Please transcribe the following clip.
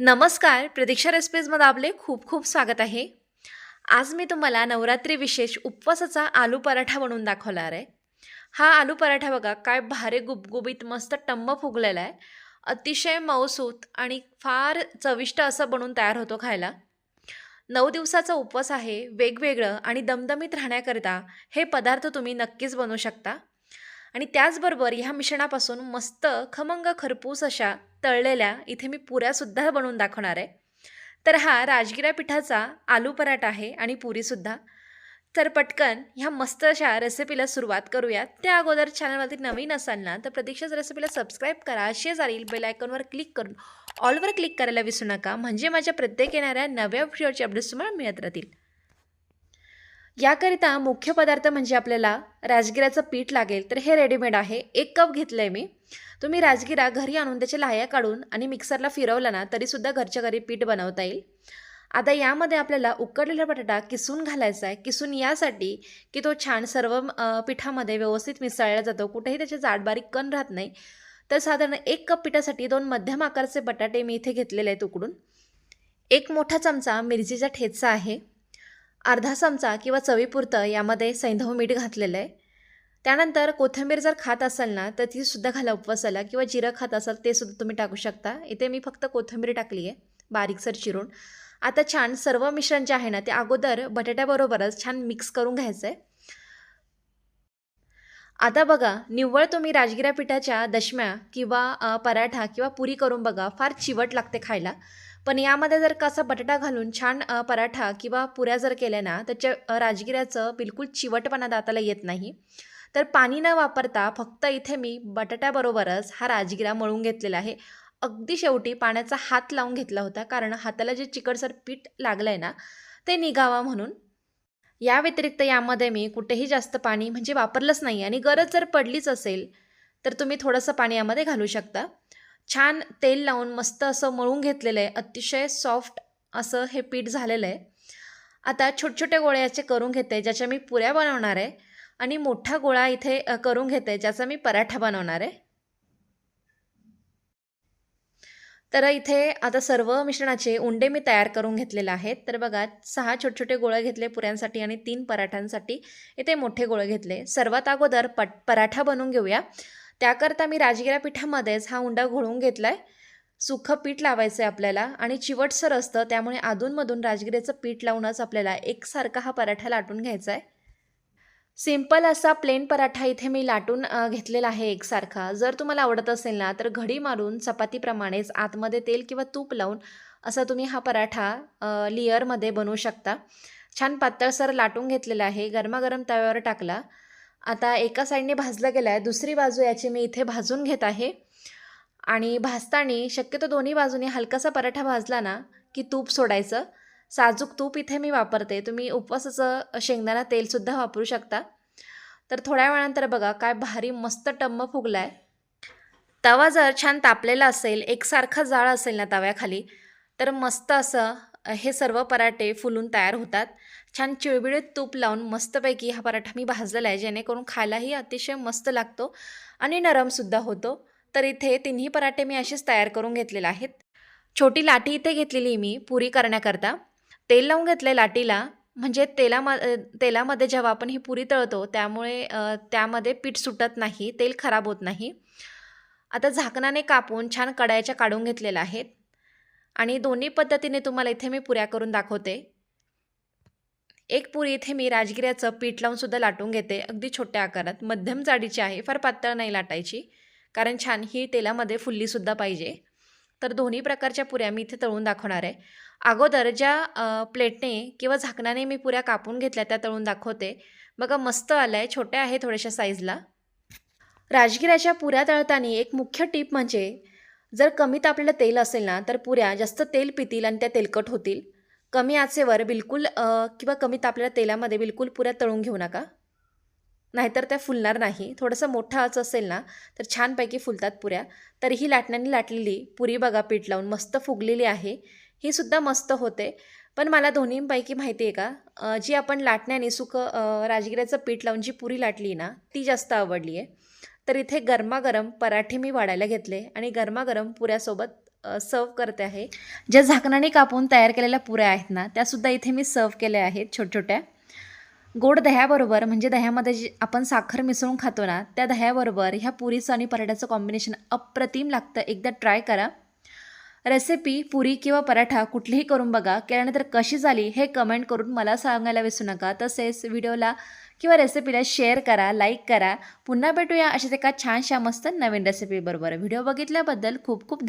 नमस्कार प्रतीक्षा रेसिपीजमध्ये आपले खूप खूप स्वागत आहे. आज मी तुम्हाला नवरात्री विशेष उपवासाचा आलू पराठा बनवून दाखवणार आहे. हा आलू पराठा बघा काय भारी गुबगुबीत मस्त टम्म फुगलेला आहे. अतिशय मऊसूत आणि फार चविष्ट असं बनवून तयार होतो खायला. नऊ दिवसाचा उपवास आहे वेगवेगळं आणि दमदमीत राहण्याकरिता हे पदार्थ तुम्ही नक्कीच बनवू शकता. आणि त्याचबरोबर ह्या मिश्रणापासून मस्त खमंग खरपूस अशा तळलेल्या इथे मी पुऱ्यासुद्धा बनवून दाखवणार आहे. तर हा राजगिरा पिठाचा आलू पराठा आहे आणि पुरीसुद्धा तर पटकन ह्या मस्त अशा रेसिपीला सुरुवात करूयात त्या अगोदर चॅनलवरती नवीन असाल ना तर प्रतीक्षाच रेसिपीला सबस्क्राईब करा. शेजारील बेल आयकॉनवर क्लिक करून ऑलवर क्लिक करायला विसरू नका. म्हणजे माझ्या प्रत्येक येणाऱ्या नव्या व्हिडिओचे अपडेट्स तुम्हाला मिळत राहतील. याकरिता मुख्य पदार्थ म्हणजे आपल्याला राजगिराचं पीठ लागेल. तर हे रेडीमेड आहे. एक कप घेतलं आहे मी. तुम्ही राजगिरा घरी आणून त्याच्या लाह्या काढून आणि मिक्सरला फिरवला ना तरीसुद्धा घरच्या घरी पीठ बनवता येईल. आता यामध्ये आपल्याला उकडलेला बटाटा किसून घालायचा आहे. किसून यासाठी की तो छान सर्व पिठामध्ये व्यवस्थित मिसळला जातो. कुठेही त्याचे जाड बारीक कण राहत नाही. तर साधारण एक कप पिठासाठी दोन मध्यम आकाराचे बटाटे मी इथे घेतलेले आहेत उकडून. एक मोठा चमचा मिरचीचा ठेचा आहे. अर्धा चमचा किंवा चवीपुरतं यामध्ये सैंधव मीठ घातलेलं आहे. त्यानंतर कोथिंबीर जर खात असाल ना तर ती सुद्धा घाला उपवासाला किंवा जिरं खात असाल ते सुद्धा तुम्ही टाकू शकता. इथे मी फक्त कोथिंबीर टाकली आहे बारीकसर चिरून. आता छान सर्व मिश्रण जे आहे ना ते अगोदर बटाट्याबरोबरच छान मिक्स करून घ्यायचं आहे आता बघा निव्वळ तुम्ही राजगिरा पिठाच्या दशम्या किंवा पराठा किंवा पुरी करून बघा फार चिवट लागते खायला. पण यामध्ये जर कसा बटाटा घालून छान पराठा किंवा पुऱ्या जर केल्या ना त्याच्या राजगिऱ्याचं बिलकुल चिवटपणा दाताला येत नाही. तर पाणी न वापरता फक्त इथे मी बटाट्याबरोबरच हा राजगिरा मळून घेतलेला आहे. अगदी शेवटी पाण्याचा हात लावून घेतला होता कारण हाताला जे चिकटसर पीठ लागलं आहे ना ते निघावा म्हणून. या व्यतिरिक्त यामध्ये मी कुठेही जास्त पाणी म्हणजे वापरलंच नाही आणि गरज जर पडलीच असेल तर तुम्ही थोडंसं पाणी यामध्ये घालू शकता. छान तेल लावून मस्त असं मळून घेतलेलं आहे. अतिशय सॉफ्ट असं हे पीठ झालेलं आहे. आता छोटे छोटे गोळे याचे करून घेते ज्याच्या मी पुऱ्या बनवणार आहे. आणि मोठा गोळा इथे करून घेते ज्याचा मी पराठा बनवणार आहे. तर इथे आता सर्व मिश्रणाचे उंडे मी तयार करून घेतलेले आहेत. तर बघा सहा छोटे छोटे गोळे घेतले पुऱ्यांसाठी आणि तीन पराठ्यांसाठी इथे मोठे गोळे घेतले. सर्वात अगोदर पट पराठा बनवून घेऊया. त्याकरता मी राजगिरा पिठामध्येच हा उंडा घोळून घेतला आहे सुखं पीठ लावायचं आहे आपल्याला आणि चिवटसर असतं त्यामुळे अधूनमधून राजगिऱ्याचं पीठ लावूनच आपल्याला एकसारखा हा पराठा लाटून घ्यायचा आहे सिंपल असा प्लेन पराठा इथे मी लाटून घेतलेला आहे एकसारखा. जर तुम्हाला आवडत असेल ना तर घडी मारून चपातीप्रमाणेच आतमध्ये तेल किंवा तूप लावून असा तुम्ही हा पराठा लिअरमध्ये लेअरमध्ये बनवू शकता. छान पातळसर लाटून घेतलेला आहे. गरमागरम तव्यावर टाकला. आता एका साईडने भाजला गेला आहे दुसरी बाजू याची मी इथे भाजून घेत आहे. आणि भाजताना शक्यतो दोन्ही बाजूने हलकासा पराठा भाजला ना की तूप सोडायचं. साजूक तूप इथे मी वापरते. तुम्ही उपवासाचं शेंगदाणा तेलसुद्धा वापरू शकता. तर थोड्या वेळानंतर बघा काय भारी मस्त टम्म फुगला आहे तवा जर छान तापलेला असेल एकसारखा जाळ असेल ना तव्याखाली तर मस्त असं हे सर्व पराठे फुलून तयार होतात. छान चिळबिळीत तूप लावून मस्तपैकी हा पराठा मी भाजलेला आहे जेणेकरून खायलाही अतिशय मस्त लागतो आणि नरमसुद्धा होतो. तर इथे तिन्ही पराठे मी असेच तयार करून घेतलेले आहेत. छोटी लाटी इथे घेतलेली मी पुरी करण्याकरता. तेल लावून घेतलं लाटीला म्हणजे तेलाम तेलामध्ये जेव्हा आपण ही पुरी तळतो त्यामुळे त्यामध्ये पीठ सुटत नाही तेल खराब होत नाही. आता झाकणाने कापून छान कडायच्या काढून घेतलेल्या आहेत आणि दोन्ही पद्धतीने तुम्हाला इथे मी पुऱ्या करून दाखवते. एक पुरी इथे मी राजगिऱ्याचं पीठ लावूनसुद्धा लाटून घेते. अगदी छोट्या आकारात. मध्यम जाडीची आहे. फार पातळ नाही लाटायची. कारण छान ही तेलामध्ये फुल्लीसुद्धा पाहिजे. तर दोन्ही प्रकारच्या पुऱ्या मी इथे तळून दाखवणार आहे. अगोदर ज्या प्लेटने किंवा झाकणाने मी पुऱ्या कापून घेतल्या त्या तळून दाखवते. बघा मस्त आलं आहे छोट्या आहे थोड्याशा साईजला राजगिऱ्याच्या पुऱ्या तळताना एक मुख्य टीप म्हणजे जर कमी तापलेलं तेल असेल ना तर पुऱ्या जास्त तेल पितील आणि त्या तेलकट होतील. कमी आचेवर बिलकुल किंवा कमी तापलेल्या तेलामध्ये बिलकुल पुऱ्या तळून घेऊ नका. नाहीतर त्या फुलणार नाही. थोडंसं मोठा आच असेल ना तर छानपैकी फुलतात पुऱ्या. तर ही लाटण्याने लाटलेली पुरी बघा पीठ लावून मस्त फुगलेली आहे. ही सुद्धा मस्त होते. पण मला दोन्हींपैकी माहिती आहे का जी आपण लाटण्याने सुकं राजगिऱ्याचं पीठ लावून जी पुरी लाटली ना ती जास्त आवडली आहे. तर इथे गरमागरम पराठे मी वाढायला घेतले आणि गरमागरम पुऱ्यासोबत सर्व करते आहे. ज्या झाकणाने कापून तयार केलेल्या पुऱ्या आहेत ना त्यासुद्धा इथे मी सर्व केल्या आहेत छोट्या छोट्या गोड दह्याबरोबर म्हणजे दह्यामध्ये जे आपण साखर मिसळून खातो ना त्या दह्याबरोबर ह्या पुरीचं आणि पराठ्याचं कॉम्बिनेशन अप्रतिम लागतं. एकदा ट्राय करा. रेसिपी पुरी किंवा पराठा कुठलीही करून बघा. केल्यानंतर कशी झाली हे कमेंट करून मला सांगायला विसरू नका. तसेच व्हिडिओला किंवा रेसिपीला शेअर करा लाईक करा. पुन्हा भेटूया अशाच एका छानशा मस्त नवीन रेसिपीबरोबर व्हिडिओ बघितल्याबद्दल खूप खूप